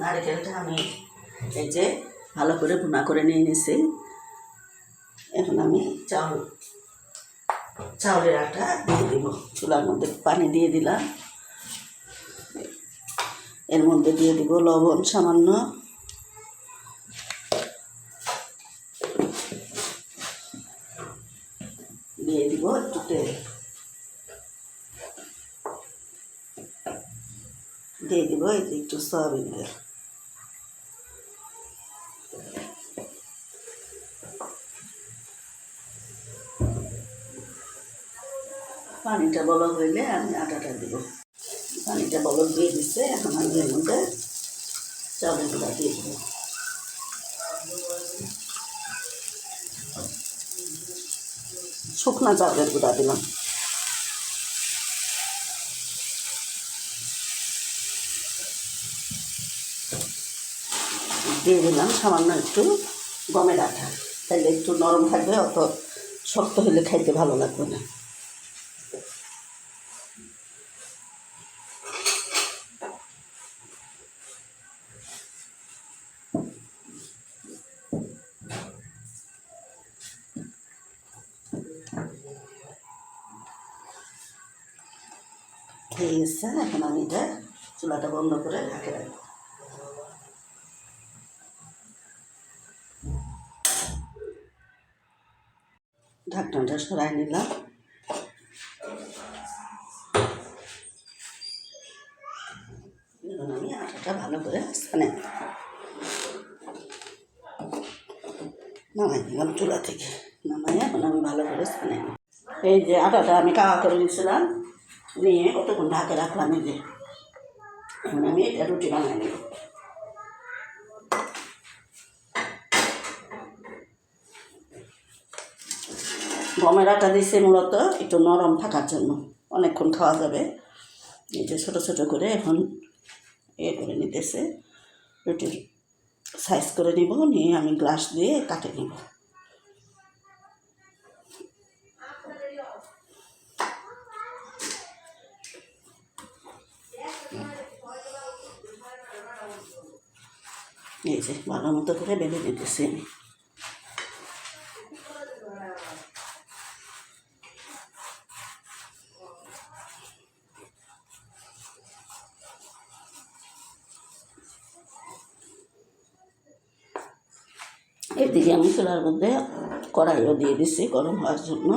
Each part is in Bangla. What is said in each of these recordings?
নারিকেলটা আমি এই যে ভালো করে ভুনা করে নিয়ে নিছি। এখন আমি চাউল, চাউলের আটা দিয়ে দিব। চুলার মধ্যে পানি দিয়ে দিলাম। এর মধ্যে দিয়ে দিব লবণ সামান্য। দিয়ে দিব একটু তেল। দিয়ে দিব একটু সয়াবিন তেল। পানিটা বলক হইলে আমি আটাটা দিব। পানিটা বলক দিয়ে দিচ্ছে এখন আমি এর মধ্যে চাউলের গুঁড়া দিয়ে দেবো। শুকনা চাউলের গুঁড়া দিলাম। দিয়ে দিলাম সামান্য একটু গমের আটা তাইলে একটু নরম থাকবে, অত শক্ত হলে খাইতে ভালো লাগবে না। হয়ে গেছে এখন আমি এটা চুলাটা বন্ধ করে ঢাকে রাখব। ঢাকনাটা সরাই নিলাম। আমি আটাটা ভালো করে স্থানে নামাই দিলাম চুলা থেকে। নামাই এখন আমি ভালো করে স্থানে এই যে আটাটা আমি কাকা করে নিয়েছিলাম। নিয়ে কতক্ষণ ঢাকে রাখলাম যে। এখন আমি এটা রুটি বানাই নেব। গমের আটা দিছে মূলত একটু নরম থাকার জন্য। অনেকক্ষণ খাওয়া যাবে। এই যে ছোটো ছোটো করে এখন এ করে নিতেছে। রুটির সাইজ করে নিব, নিয়ে আমি গ্লাস দিয়ে কাটে নিব এই যে ভালো মতো করে বেলে নিতেছি আমি এদিকে আমি চুলার মধ্যে কড়াইও দিয়ে দিছি গরম হওয়ার জন্য।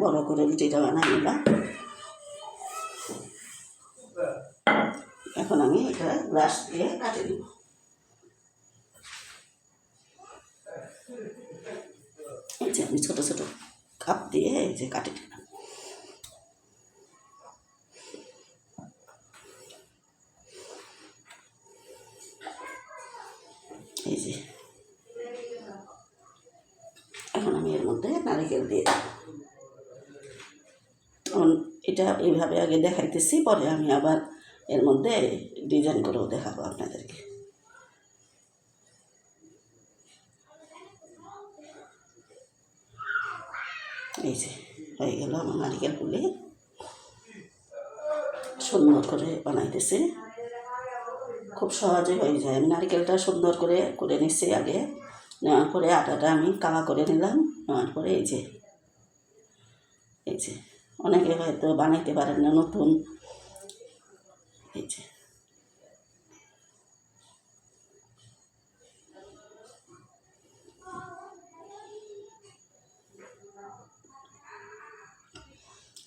বড় করে রুটিটা বানাই নিলাম এখন আমি এটা গ্লাস দিয়ে কাটে দিব যে আমি ছোটো ছোটো কাপ দিয়ে এই যে কাটে দিলাম এই যে এখন আমি এর মধ্যে নারিকেল দিয়ে দেবো এখন এটা এইভাবে আগে দেখাইতেছি, পরে আমি আবার এর মধ্যে ডিজাইন করেও দেখাবো আপনাদেরকে। এই যে, হয়ে গেল আমার নারিকেল পুলি সুন্দর করে বানাইতেছি। খুব সহজে হয়ে যায়। আমি নারিকেলটা সুন্দর করে করে নিচ্ছি আগে। নেওয়ার পরে আটাটা আমি কালা করে নিলাম। নেওয়ার পরে এই যে এই যে। অনেকে হয়তো বানাইতে পারেন না, নতুন। এই যে।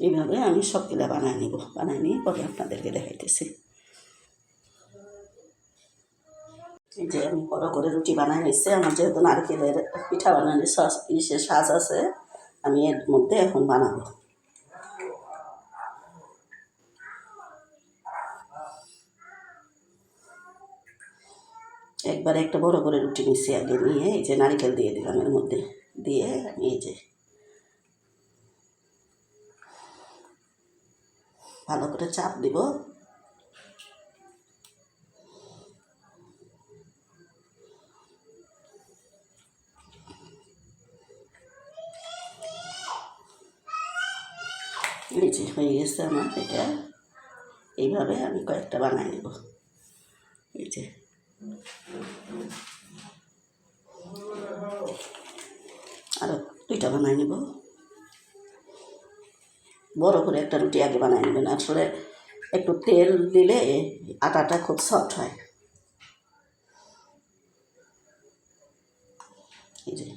এইভাবে আমি সবগুলা বানায় নিব, বানায় নিয়ে পরে আপনাদেরকে দেখাইতেছি। এই যে আমি বড় করে রুটি বানাই নিচ্ছি আমার যেহেতু নারকেলের পিঠা বানানোর সস ইসে সাজ আছে, আমি এর মধ্যে এখন বানাবো। একবারে একটা বড় করে রুটি মিশিয়ে আগে নিয়ে এই যে নারিকেল দিয়ে দিলাম এর মধ্যে। দিয়ে আমি এই যে ভালো করে চাপ দিব। যে হয়ে গেছে আমার এটা। এইভাবে আমি কয়েকটা বানাই নেব এই যে আরও দুইটা বানাই নেব। বড় করে একটা রুটি আগে বানাই নেবেন। আসলে একটু তেল দিলে আটাটা খুব সফট হয় এই যে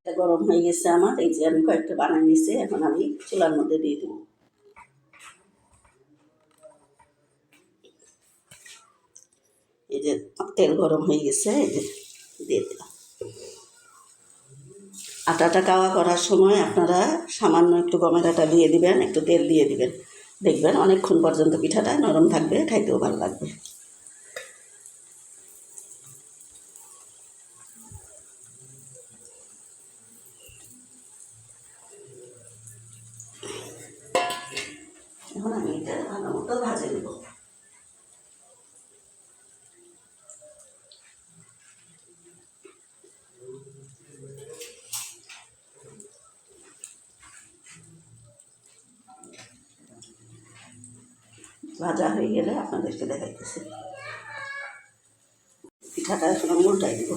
এটা গরম হয়ে গেছে আমার, এই যে আমি কয়েকটা বানাই নিয়েছি এখন আমি চুলার মধ্যে দিয়ে দেবো। এই যে তেল গরম হয়ে গেছে, এই যে দিয়ে দিলাম। আটাটা কাওয়া করার সময় আপনারা সামান্য একটু গমের আটা দিয়ে দিবেন, একটু তেল দিয়ে দিবেন। দেখবেন অনেকক্ষণ পর্যন্ত পিঠাটা নরম থাকবে, খাইতেও ভালো লাগবে। আমি এটা ভালো মতো ভাজে নেব। ভাজা হয়ে গেলে আপনাদেরকে দেখাইতেছি। পিঠাটা এখন উল্টাই দেবো।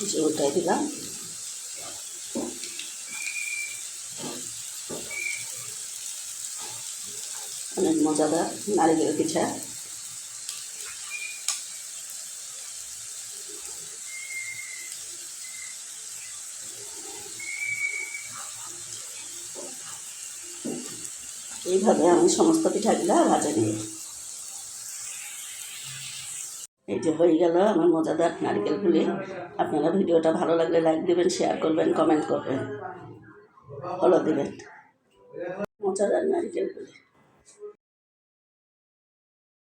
উল্টাই দিলাম। অনেক মজাদার নারিকেল পিঠা। এইভাবে আমি সমস্ত পিঠাগুলো ভাজা নিই এই যে হয়ে গেল আমার মজাদার নারিকেল পুলি আপনারা ভিডিওটা ভালো লাগলে লাইক দেবেন শেয়ার করবেন কমেন্ট করবেন। ফলো দেবেন। মজাদার নারিকেল পুলি